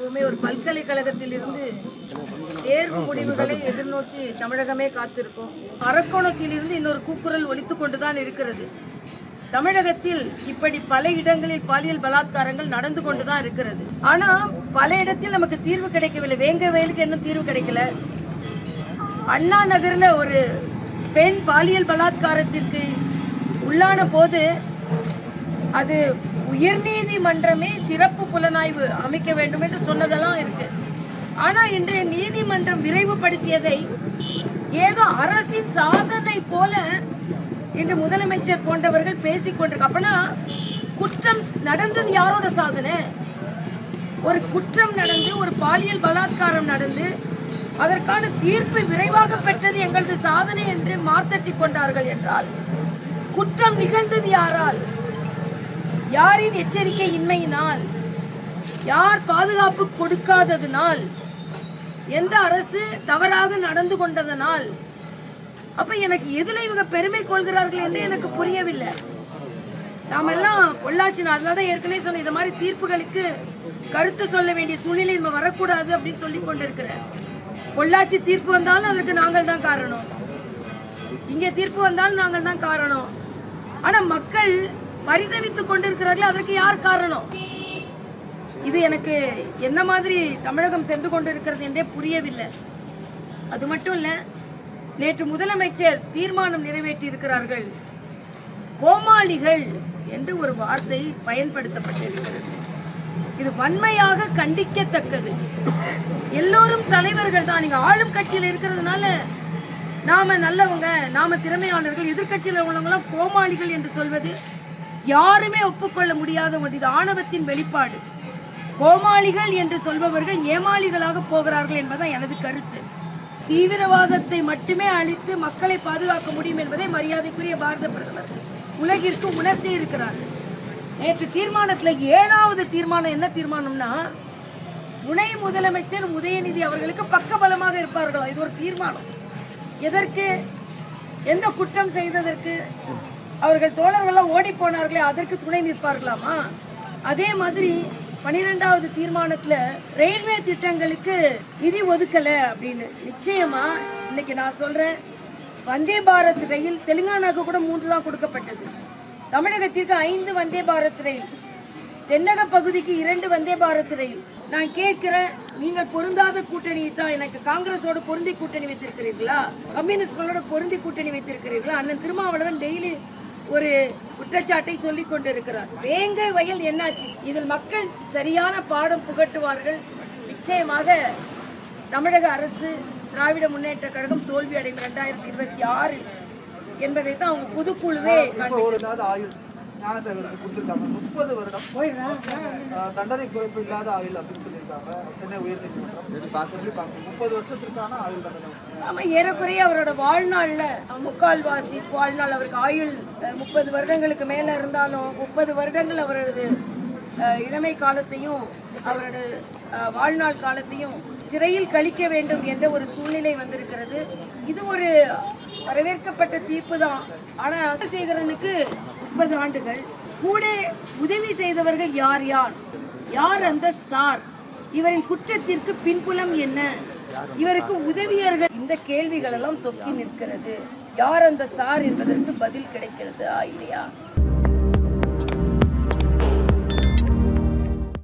எப்பவுமே ஒரு பல்கலைக்கழகத்தில் இருந்து தேர்வு முடிவுகளை எதிர்நோக்கி தமிழகமே காத்திருக்கும். அரக்கோணத்தில் இருந்து இன்னொரு கூக்குரல் ஒலித்துக் கொண்டுதான் இருக்கிறது. தமிழகத்தில் இப்படி பல இடங்களில் பாலியல் பலாத்காரங்கள் நடந்து கொண்டுதான் இருக்கிறது. ஆனா பல இடத்தில் நமக்கு தீர்வு கிடைக்கவில்லை. வேங்க வயலுக்கு என்ன தீர்வு கிடைக்கல. அண்ணா நகர்ல ஒரு பெண் பாலியல் பலாத்காரத்திற்கு உள்ளான போது அது உயர்நீதிமன்றமே சிறப்பு புலனாய்வு அமைக்க வேண்டும் என்று சொன்னதெல்லாம் இருக்கு. ஆனா இன்று நீதிமன்றம் விரைவுபடுத்தியதை ஏதோ அரசின் சாதனை போல இன்று முதலமைச்சர் போன்றவர்கள் பேசிக்கொண்டிருக்க அப்பனா குற்றம் நடந்தது யாரோட சாதனை? ஒரு குற்றம் நடந்து ஒரு பாலியல் பலாத்காரம் நடந்து அதற்கான தீர்ப்பு விரைவாக பெற்றது எங்களது சாதனை என்று மார்த்தட்டி கொண்டார்கள் என்றால் குற்றம் நிகழ்ந்தது யாரால்? யாரின் எச்சரிக்கை இன்மையினால் யார் பாதுகாப்பு கொடுக்காததினால் எந்த அரசு தவறாக நடந்து கொண்டதனால் அப்ப எனக்கு எதுல இவங்க பெருமை கொள்கிறார்கள் என்று எனக்கு புரியவில்லை. நாம எல்லாம் பொள்ளாச்சி நான் அதனால தான் ஏற்கனவே சொன்ன இந்த மாதிரி தீர்ப்புகளுக்கு கருத்து சொல்ல வேண்டிய சூழ்நிலை நம்ம வரக்கூடாது அப்படின்னு சொல்லி கொண்டிருக்கிறேன். பொள்ளாச்சி தீர்ப்பு வந்தாலும் அதற்கு நாங்கள் தான் காரணம். இங்க தீர்ப்பு வந்தாலும் நாங்கள் தான் காரணம். ஆனா மக்கள் பரிதவித்துக் கொண்டிருக்கிறார்கள் அதற்கு யார் காரணம்? இது எனக்கு என்ன மாதிரி தமிழகம் சென்று கொண்டிருக்கிறது என்றே புரியவில்லை. அது மட்டும் இல்ல நேற்று முதலமைச்சர் தீர்மானம் நிறைவேற்றி இருக்கிறார்கள் கோமாளிகள் என்று ஒரு வார்த்தை பயன்படுத்தப்பட்டிருக்கிறது. இது வன்மையாக கண்டிக்கத்தக்கது. எல்லோரும் தலைவர்கள் தான். நீங்க ஆளும் கட்சியில் இருக்கிறதுனால நாம நல்லவங்க நாம திறமையாளர்கள் எதிர்க்கட்சியில் உள்ளவங்களாம் கோமாளிகள் என்று சொல்வது யாருமே ஒப்புக்கொள்ள முடியாத ஒன்று இது ஆணவத்தின் வெளிப்பாடு. கோமாளிகள் என்று சொல்பவர்கள் ஏமாளிகளாக போகிறார்கள் என்பதுதான் எனது கருத்து. தீவிரவாதத்தை மட்டுமே அழித்து மக்களை பாதுகாக்க முடியும் என்பதை மரியாதைக்குரிய பாரத பிரதமர். உலகிற்கு உணர்த்தி இருக்கிறார்கள் நேற்று தீர்மானத்தில் ஏழாவது தீர்மானம் என்ன தீர்மானம்னா துணை முதலமைச்சர் உதயநிதி அவர்களுக்கு பக்கபலமாக இருப்பார்களா? இது ஒரு தீர்மானம். எதற்கு? எந்த குற்றம் செய்ததற்கு? அவர்கள் தோழர்கள்லாம் ஓடி போனார்களே அதற்கு துணை நிற்பார்களாமா? அதே மாதிரி பனிரெண்டாவது தீர்மானத்துல ரயில்வே திட்டங்களுக்கு நிதி ஒதுக்கல அப்படின்னு. நிச்சயமா இன்னைக்கு நான் சொல்றேன் வந்தே பாரத் ரயில் தெலுங்கானாக்கு கூட மூன்று தான் கொடுக்கப்பட்டது. தமிழகத்திற்கு ஐந்து வந்தே பாரத் ரயில் தென்னக பகுதிக்கு இரண்டு வந்தே பாரத் ரயில். நான் கேட்கிறேன் நீங்கள் பொருந்தாத கூட்டணி தான் எனக்கு காங்கிரஸோட பொருந்தி கூட்டணி வைத்திருக்கிறீர்களா? கம்யூனிஸ்ட்களோட பொருந்தி கூட்டணி வைத்திருக்கிறீர்களா? அண்ணன் திருமாவளவன் டெய்லி ஒரு குற்றச்சாட்டை சொல்லிக் கொண்டிருக்கிறார். வேங்கை வயல் என்னாச்சு? இதில் மக்கள் சரியான பாடம் புகட்டுவார்கள். நிச்சயமாக தமிழக அரசு திராவிட முன்னேற்ற கழகம் தோல்வி அடையும் இரண்டாயிரத்தி இருபத்தி ஆறு என்பதை தான் அவங்க பொதுக்குழுவே ஞானசேகருக்கு கொடுத்துருக்காங்க. முப்பது வருடம் தண்டனை குறைப்பு இல்லாத ஆயுள் அப்படின்னு சொல்லியிருக்காங்க. சென்னை உயர்நீதிமன்றம். சொல்லி பார்க்கணும் முப்பது வருஷத்திற்கான ஆயுள் தண்டனை. ஆமா ஏறக்குறைய அவரோட வாழ்நாள்ல முக்கால்வாசி வாழ்நாள் அவருக்கு ஆயுள் முப்பது வருடங்களுக்கு மேல இருந்தாலும் முப்பது வருடங்கள் அவரது இளமை காலத்தையும் அவரோட வாழ்நாள் காலத்தையும் சிறையில் கழிக்க வேண்டும் என்ற ஒரு சூழ்நிலை வந்திருக்கிறது. இது ஒரு வரவேற்கப்பட்ட தீர்ப்பு தான். ஆனா சந்திரசேகரனுக்கு முப்பது ஆண்டுகள் கூட உதவி செய்தவர்கள் யார் யார்? யார் அந்த சார்? இவரின் குற்றத்திற்கு பின்புலம் என்ன? இவருக்கு உதவியர்கள் இந்த கேள்விகள் எல்லாம் தொக்கி நிற்கிறது. யார் அந்த சார் என்பதற்கு பதில் கிடைக்கிறதா இல்லையா?